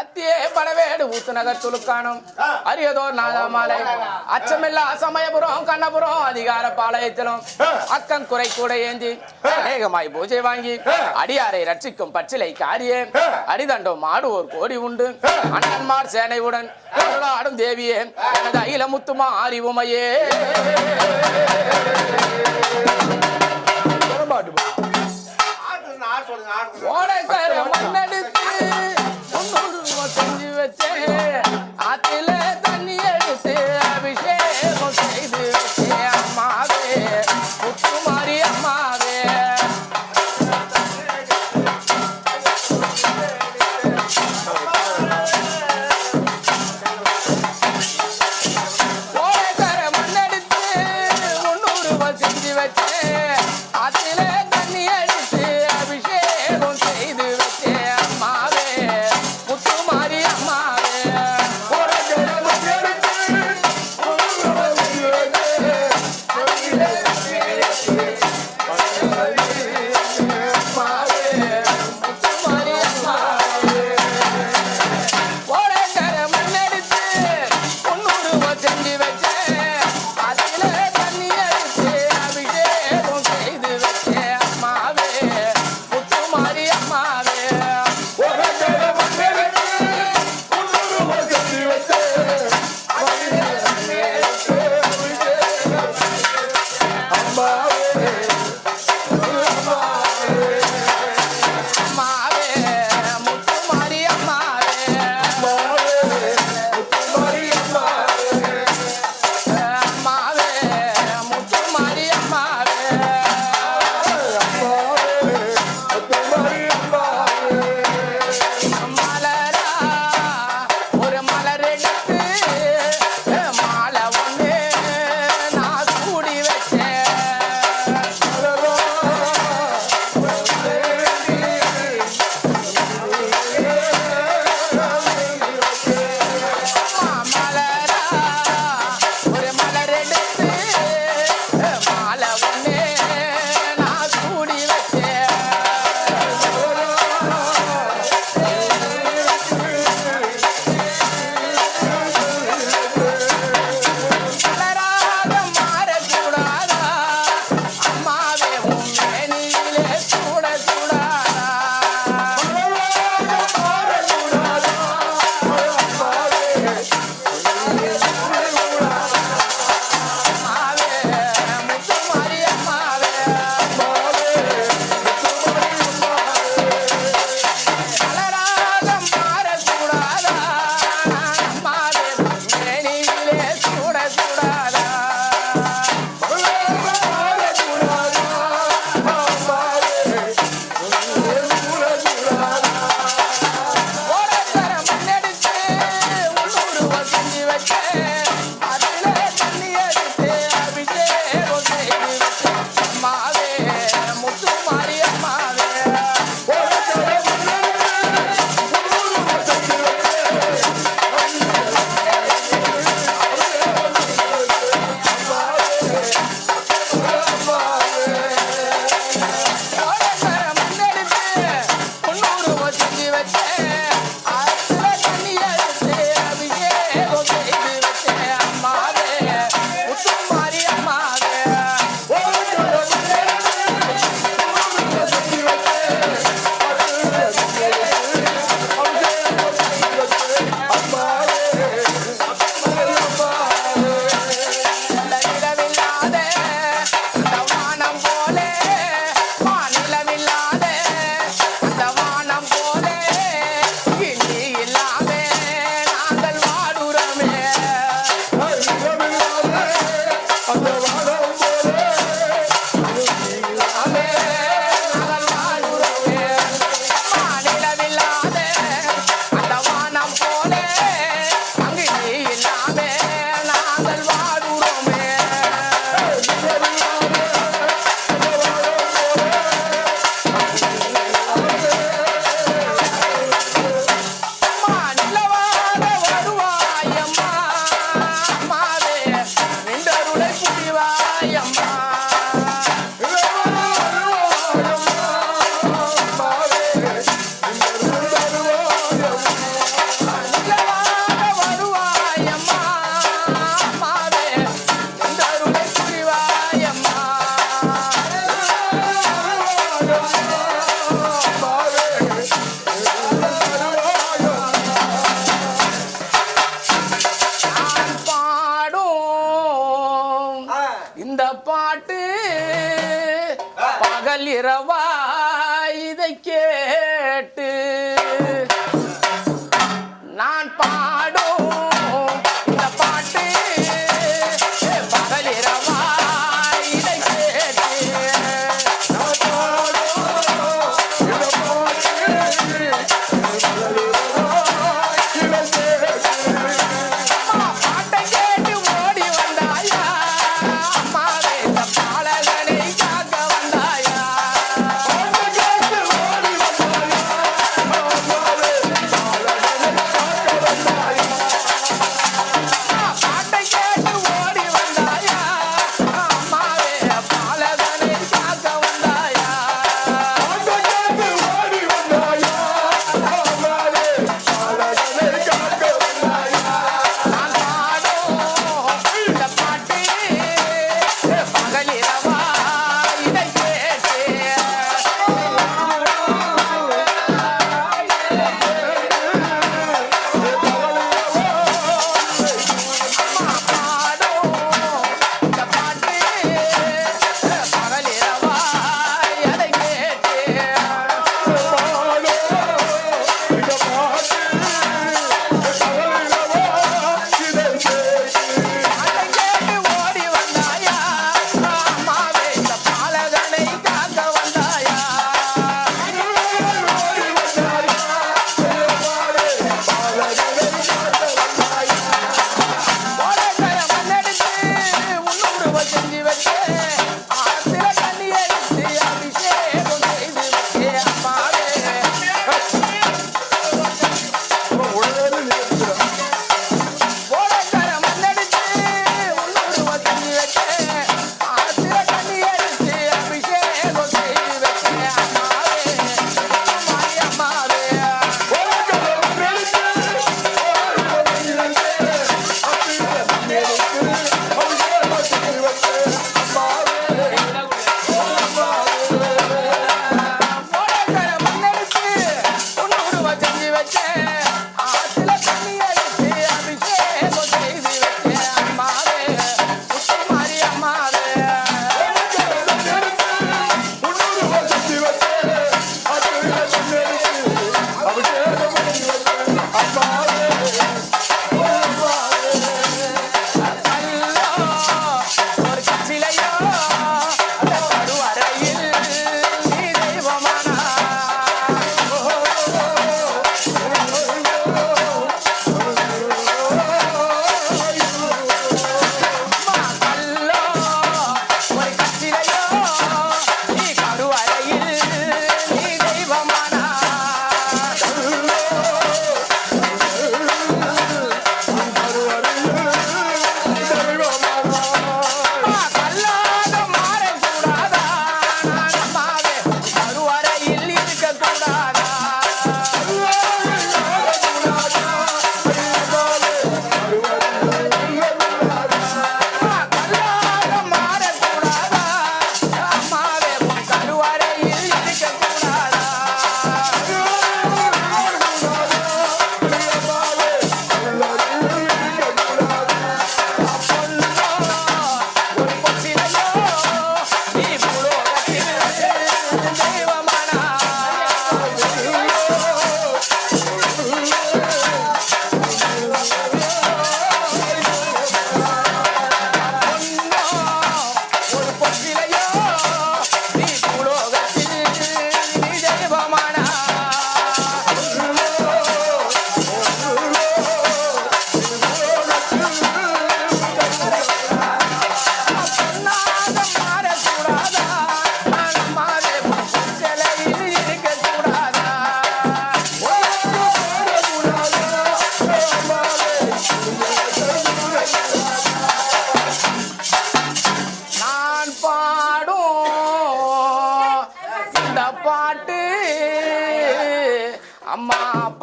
அத்தியே படவேடு ஊத்துநகர் துலுக்கானம். அரியதோர் நாதாமாலை அச்சமில்லா சமயபுரம் கண்ணபுரம் அதிகார பாளையத்திலும் அக்கம் குறை கூட ஏந்தி. அநேகமாய் பூஜை வாங்கி. அடியாரை ரட்சிக்கும் பச்சிலை காரியே. அடிதண்டம் ஆடுவோர் கோடி உண்டு. அண்ணன்மார் சேனையுடன் அருளாடும் தேவியே. எனது அகில முத்துமா அறிவுமையே. இரவா இதை கே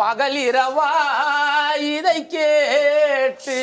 பகலிரவா இதை கேட்டு